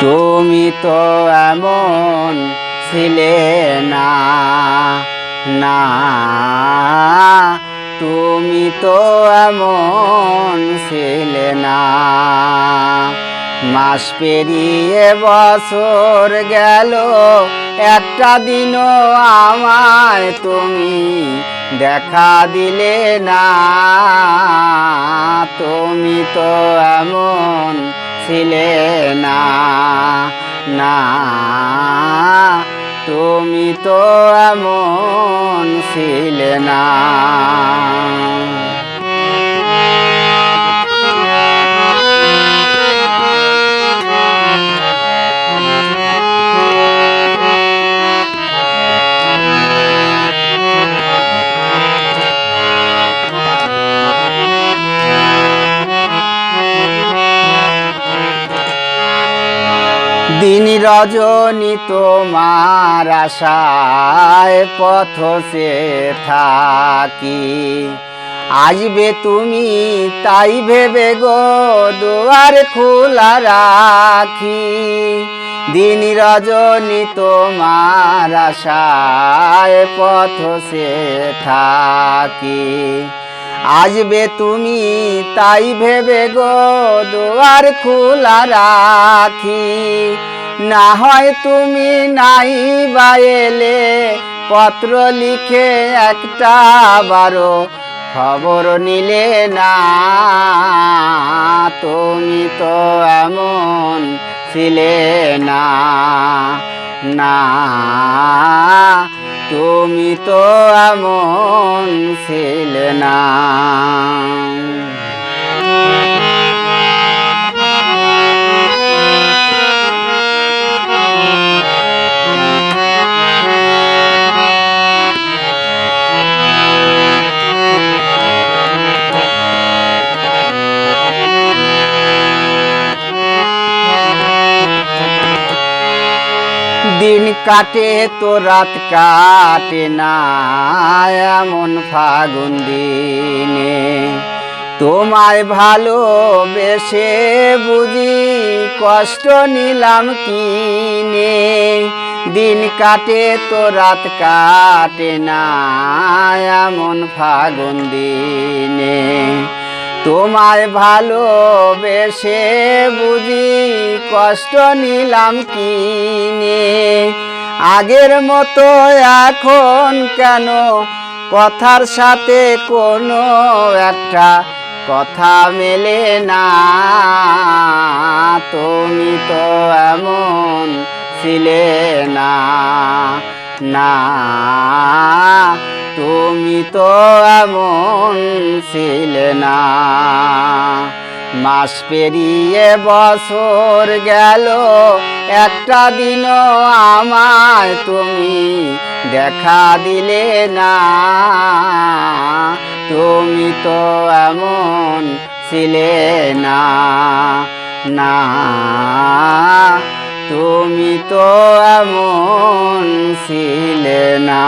তুমি তো এমন ছিলে না না। তুমি তো এমন ছিলে না। মাস পেরিয়ে বছর গেল, একটা দিনও আমায় তুমি দেখা দিলে না। তুমি তো এমন ছিলে না না। তুমি তো এমন ছিলে না। দিন রজনী তোমার আশায় পথ সে থাকি আসবে তুমি তাই ভেবে গো দুয়ার খোলা রাখি। দিন রজনী তোমার আশায় পথ সে থাকি আসবে তুমি তাই ভেবে গো দুয়ার খোলা রাখি। না হয় তুমি নাই বাইলে পত্র লিখে একটা বারো। খবর নিলে না, তুমি তো এমন ছিলে না না। তো আমন ছিল না। দিন কাটে, তো রাত কাটে না। এমন ফাগুন দিনে তোমায় ভালোবেসে বুঝি কষ্ট নিলাম কিনে। দিন কাটে, তো রাত কাটে না। এমন ফাগুন দিনে তোমায় ভালোবেসে বুঝি কষ্ট নিলাম কিনে। আগের মতো এখন কেন? কথার সাথে কোনো একটা কথা মেলে না। তুমি তো এমন ছিলে না না। তুমি তো এমন ছিলে না। মাস পেরিয়ে বছর গেল। একটা দিনও আমায় তুমি দেখা দিলে না। তুমি তো এমন ছিলে না না। তুমি তো এমন ছিলে না।